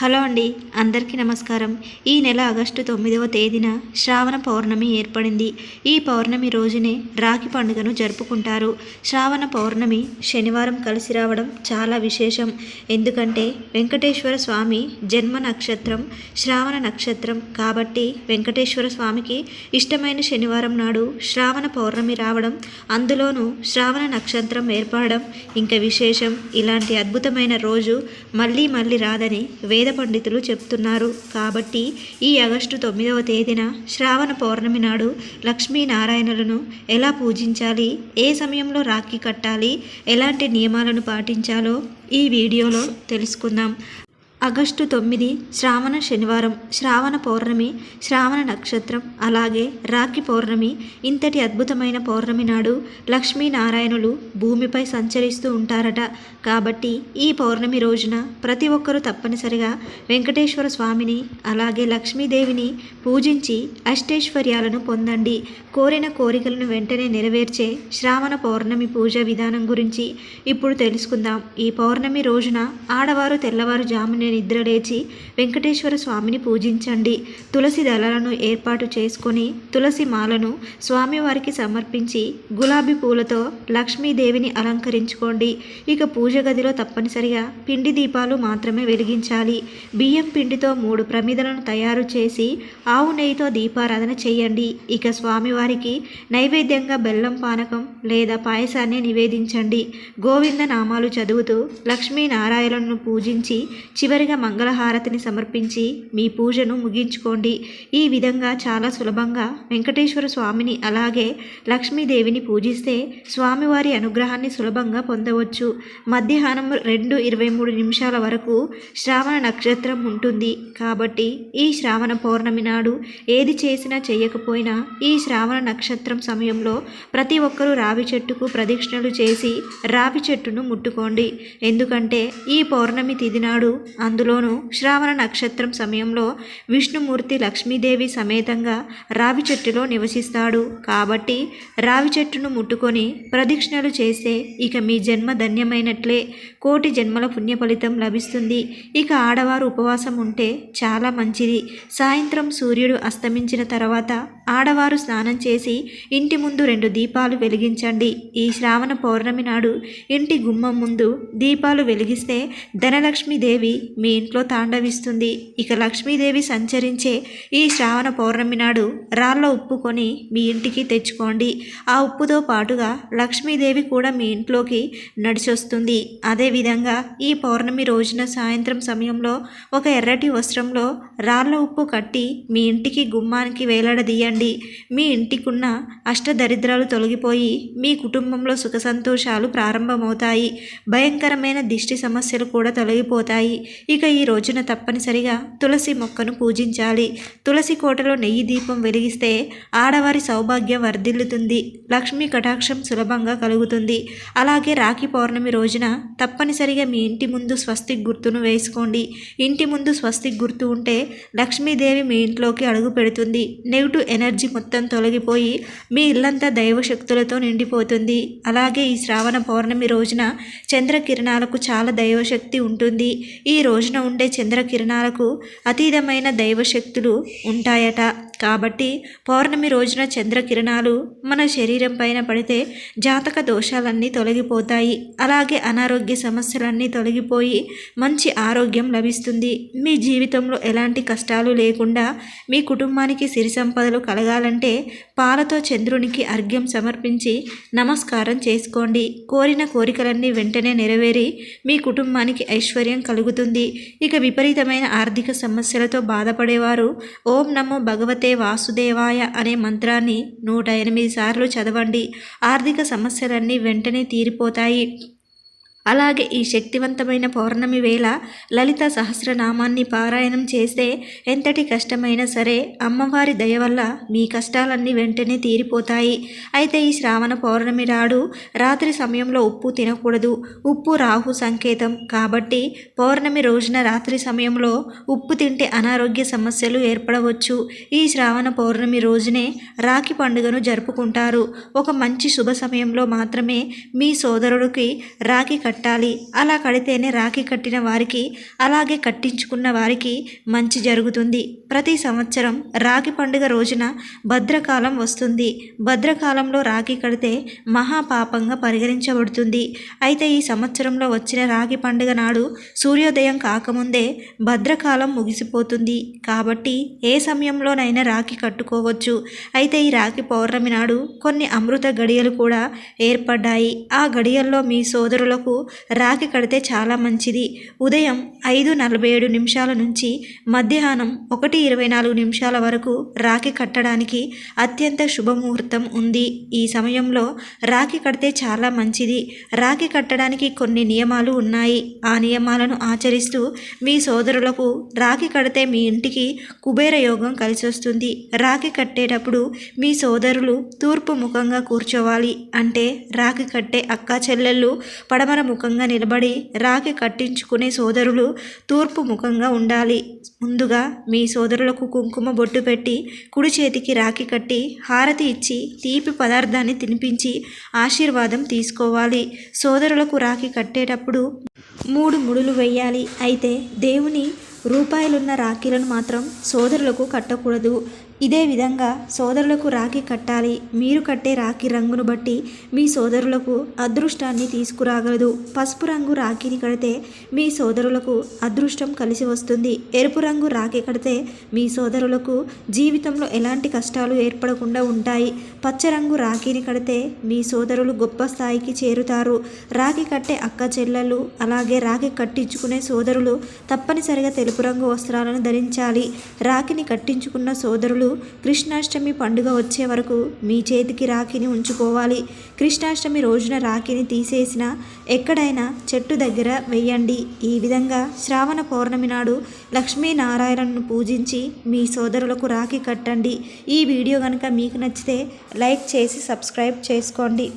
Hello అండి అందరికీ నమస్కారం. ఈ నెల ఆగస్టు తొమ్మిదవ తేదీన శ్రావణ పౌర్ణమి ఏర్పడింది. ఈ పౌర్ణమి రోజునే రాఖీ పండుగను జరుపుకుంటారు. శ్రావణ పౌర్ణమి శనివారం కలిసి రావడం చాలా విశేషం. ఎందుకంటే వెంకటేశ్వర స్వామి జన్మ నక్షత్రం శ్రావణ నక్షత్రం కాబట్టి వెంకటేశ్వర స్వామికి ఇష్టమైన శనివారం నాడు శ్రావణ పౌర్ణమి రావడం అందులోనూ శ్రావణ నక్షత్రం ఏర్పడడం ఇంకా విశేషం. ఇలాంటి అద్భుతమైన రోజు మళ్ళీ మళ్ళీ రాదని వేద పండితులు చెప్తున్నారు. కాబట్టి ఈ ఆగస్టు తొమ్మిదవ తేదీన శ్రావణ పౌర్ణమి నాడు లక్ష్మీనారాయణులను ఎలా పూజించాలి? ఏ సమయంలో రాఖీ కట్టాలి? ఎలాంటి నియమాలను పాటించాలో ఈ వీడియోలో తెలుసుకుందాం. ఆగస్టు తొమ్మిది శ్రావణ శనివారం శ్రావణ పౌర్ణమి శ్రావణ నక్షత్రం అలాగే రాఖీ పౌర్ణమి ఇంతటి అద్భుతమైన పౌర్ణమి నాడు లక్ష్మీనారాయణులు భూమిపై సంచరిస్తూ ఉంటారట. కాబట్టి ఈ పౌర్ణమి రోజున ప్రతి ఒక్కరూ తప్పనిసరిగా వెంకటేశ్వర స్వామిని అలాగే లక్ష్మీదేవిని పూజించి అష్టైశ్వర్యాలను పొందండి. కోరిన కోరికలను వెంటనే నెరవేర్చే శ్రావణ పౌర్ణమి పూజ విధానం గురించి ఇప్పుడు తెలుసుకుందాం. ఈ పౌర్ణమి రోజున ఆడవారు తెల్లవారు నిద్ర నిద్రలేచి వెంకటేశ్వర స్వామిని పూజించండి. తులసి దళాలను ఏర్పాటు చేసుకొని తులసి మాలను స్వామివారికి సమర్పించి గులాబీ పూలతో లక్ష్మీదేవిని అలంకరించుకోండి. ఇక పూజ గదిలో తప్పనిసరిగా పిండి దీపాలు మాత్రమే వెలిగించాలి. బియ్యం పిండితో మూడు ప్రమిదలను తయారు చేసి ఆవు నెయ్యితో దీపారాధన చేయండి. ఇక స్వామివారికి నైవేద్యంగా బెల్లం పానకం లేదా పాయసాన్ని నివేదించండి. గోవింద నామాలు చదువుతూ లక్ష్మీనారాయణను పూజించి చివరి చివరిగా మంగళహారతిని సమర్పించి మీ పూజను ముగించుకోండి. ఈ విధంగా చాలా సులభంగా వెంకటేశ్వర స్వామిని అలాగే లక్ష్మీదేవిని పూజిస్తే స్వామివారి అనుగ్రహాన్ని సులభంగా పొందవచ్చు. మధ్యాహ్నం రెండు ఇరవై మూడు నిమిషాల వరకు శ్రావణ నక్షత్రం ఉంటుంది. కాబట్టి ఈ శ్రావణ పౌర్ణమి నాడు ఏది చేసినా చేయకపోయినా ఈ శ్రావణ నక్షత్రం సమయంలో ప్రతి ఒక్కరూ రావి చెట్టుకు ప్రదక్షిణలు చేసి రావి చెట్టును ముట్టుకోండి. ఎందుకంటే ఈ పౌర్ణమి తిది నాడు అందులోనూ శ్రావణ నక్షత్రం సమయంలో విష్ణుమూర్తి లక్ష్మీదేవి సమేతంగా రావి చెట్టులో నివసిస్తాడు. కాబట్టి రావి చెట్టును ముట్టుకొని ప్రదక్షిణలు చేస్తే ఇక మీ జన్మ ధన్యమైనట్లే. కోటి జన్మల పుణ్య ఫలితం లభిస్తుంది. ఇక ఆడవారు ఉపవాసం ఉంటే చాలా మంచిది. సాయంత్రం సూర్యుడు అస్తమించిన తర్వాత ఆడవారు స్నానం చేసి ఇంటి ముందు రెండు దీపాలు వెలిగించండి. ఈ శ్రావణ పౌర్ణమి నాడు ఇంటి గుమ్మం ముందు దీపాలు వెలిగిస్తే ధనలక్ష్మీదేవి మీ ఇంట్లో తాండవిస్తుంది. ఇక లక్ష్మీదేవి సంచరించే ఈ శ్రావణ పౌర్ణమి నాడు రాళ్ళ ఉప్పు కొని మీ ఇంటికి తెచ్చుకోండి. ఆ ఉప్పుతో పాటుగా లక్ష్మీదేవి కూడా మీ ఇంట్లోకి నడిచొస్తుంది. అదేవిధంగా ఈ పౌర్ణమి రోజున సాయంత్రం సమయంలో ఒక ఎర్రటి వస్త్రంలో రాళ్ళ ఉప్పు కట్టి మీ ఇంటికి గుమ్మానికి వేలాడదీయండి. మీ ఇంటికున్న అష్టదరిద్రాలు తొలగిపోయి మీ కుటుంబంలో సుఖ సంతోషాలు ప్రారంభమవుతాయి. భయంకరమైన దిష్టి సమస్యలు కూడా తొలగిపోతాయి. ఇక ఈ రోజున తప్పనిసరిగా తులసి మొక్కను పూజించాలి. తులసి కోటలో నెయ్యి దీపం వెలిగిస్తే ఆడవారి సౌభాగ్యం వర్ధిల్లుతుంది. లక్ష్మీ కటాక్షం సులభంగా కలుగుతుంది. అలాగే రాఖీ పౌర్ణమి రోజున తప్పనిసరిగా మీ ఇంటి ముందు స్వస్తిక్ గుర్తును వేసుకోండి. ఇంటి ముందు స్వస్తిక్ గుర్తు ఉంటే లక్ష్మీదేవి మీ ఇంట్లోకి అడుగు పెడుతుంది. నెగిటివ్ ఎనర్జీ మొత్తం తొలగిపోయి మీ ఇల్లంతా దైవశక్తులతో నిండిపోతుంది. అలాగే ఈ శ్రావణ పౌర్ణమి రోజున చంద్రకిరణాలకు చాలా దైవశక్తి ఉంటుంది. ఈ రోజు రోజున ఉండే చంద్రకిరణాలకు అతీతమైన దైవశక్తులు ఉంటాయట. కాబట్టి పౌర్ణమి రోజున చంద్రకిరణాలు మన శరీరం పైన పడితే జాతక దోషాలన్నీ తొలగిపోతాయి. అలాగే అనారోగ్య సమస్యలన్నీ తొలగిపోయి మంచి ఆరోగ్యం లభిస్తుంది. మీ జీవితంలో ఎలాంటి కష్టాలు లేకుండా మీ కుటుంబానికి సిరి సంపదలు కలగాలంటే పాలతో చంద్రునికి అర్ఘ్యం సమర్పించి నమస్కారం చేసుకోండి. కోరిన కోరికలన్నీ వెంటనే నెరవేరి మీ కుటుంబానికి ఐశ్వర్యం కలుగుతుంది. ఇక విపరీతమైన ఆర్థిక సమస్యలతో బాధపడేవారు ఓం నమో భగవతే వాసుదేవాయ అనే మంత్రాన్ని నూట ఎనిమిది సార్లు చదవండి. ఆర్థిక సమస్యలన్నీ వెంటనే తీరిపోతాయి. అలాగే ఈ శక్తివంతమైన పౌర్ణమి వేళ లలిత సహస్రనామాన్ని పారాయణం చేస్తే ఎంతటి కష్టమైనా సరే అమ్మవారి దయ వల్ల మీ కష్టాలన్నీ వెంటనే తీరిపోతాయి. అయితే ఈ శ్రావణ పౌర్ణమి రాడు రాత్రి సమయంలో ఉప్పు తినకూడదు. ఉప్పు రాహు సంకేతం. కాబట్టి పౌర్ణమి రోజున రాత్రి సమయంలో ఉప్పు తింటే అనారోగ్య సమస్యలు ఏర్పడవచ్చు. ఈ శ్రావణ పౌర్ణమి రోజునే రాఖీ పండుగను జరుపుకుంటారు. ఒక మంచి శుభ సమయంలో మాత్రమే మీ సోదరుడికి రాఖీ కట్టి కట్టాలి. అలా కడితేనే రాఖీ కట్టిన వారికి అలాగే కట్టించుకున్న వారికి మంచి జరుగుతుంది. ప్రతి సంవత్సరం రాఖీ పండుగ రోజున భద్రకాలం వస్తుంది. భద్రకాలంలో రాఖీ కడితే మహాపాపంగా పరిగణించబడుతుంది. అయితే ఈ సంవత్సరంలో వచ్చిన రాఖీ పండుగ నాడు సూర్యోదయం కాకముందే భద్రకాలం ముగిసిపోతుంది. కాబట్టి ఏ సమయంలోనైనా రాఖీ కట్టుకోవచ్చు. అయితే ఈ రాఖీ పౌర్ణమి నాడు కొన్ని అమృత గడియలు కూడా ఏర్పడ్డాయి. ఆ గడియల్లో మీ సోదరులకు రాగి కడితే చాలా మంచిది. ఉదయం ఐదు నలభై ఏడు నిమిషాల నుంచి మధ్యాహ్నం ఒకటి ఇరవై నాలుగు నిమిషాల వరకు రాఖీ కట్టడానికి అత్యంత శుభముహూర్తం ఉంది. ఈ సమయంలో రాఖీ కడితే చాలా మంచిది. రాఖీ కట్టడానికి కొన్ని నియమాలు ఉన్నాయి. ఆ నియమాలను ఆచరిస్తూ మీ సోదరులకు రాఖీ కడితే మీ ఇంటికి కుబేర యోగం కలిసి వస్తుంది. రాఖీ కట్టేటప్పుడు మీ సోదరులు తూర్పు ముఖంగా కూర్చోవాలి అంటే రాఖీ కట్టే అక్క చెల్లెళ్ళు పడమర ముఖంగా నిలబడి రాఖీ కట్టించుకునే సోదరులు తూర్పు ముఖంగా ఉండాలి. ముందుగా మీ సోదరులకు కుంకుమ బొట్టు పెట్టి కుడి చేతికి రాఖీ కట్టి హారతి ఇచ్చి తీపి పదార్థాన్ని తినిపించి ఆశీర్వాదం తీసుకోవాలి. సోదరులకు రాఖీ కట్టేటప్పుడు మూడు ముడులు వేయాలి. అయితే దేవుని రూపాయలున్న రాఖీలను మాత్రం సోదరులకు కట్టకూడదు. ఇదే విధంగా సోదరులకు రాఖీ కట్టాలి. మీరు కట్టే రాఖీ రంగును బట్టి మీ సోదరులకు అదృష్టాన్ని తీసుకురాగలదు. పసుపు రంగు రాఖీని కడితే మీ సోదరులకు అదృష్టం కలిసి వస్తుంది. ఎరుపు రంగు రాఖీ కడితే మీ సోదరులకు జీవితంలో ఎలాంటి కష్టాలు ఏర్పడకుండా ఉంటాయి. పచ్చ రంగు రాఖీని కడితే మీ సోదరులు గొప్ప స్థాయికి చేరుతారు. రాఖీ కట్టే అక్క చెల్లెళ్ళు అలాగే రాఖీ కట్టించుకునే సోదరులు తప్పనిసరిగా తెలుపు రంగు వస్త్రాలను ధరించాలి. రాఖీని కట్టించుకున్న సోదరులు కృష్ణాష్టమి పండుగ వచ్చే వరకు మీ చేతికి రాఖీని ఉంచుకోవాలి. కృష్ణాష్టమి రోజున రాఖీని తీసేసిన ఎక్కడైనా చెట్టు దగ్గర వెయ్యండి. ఈ విధంగా శ్రావణ పౌర్ణమి నాడు లక్ష్మీనారాయణను పూజించి మీ సోదరులకు రాఖీ కట్టండి. ఈ వీడియో కనుక మీకు నచ్చితే లైక్ చేసి సబ్స్క్రైబ్ చేసుకోండి.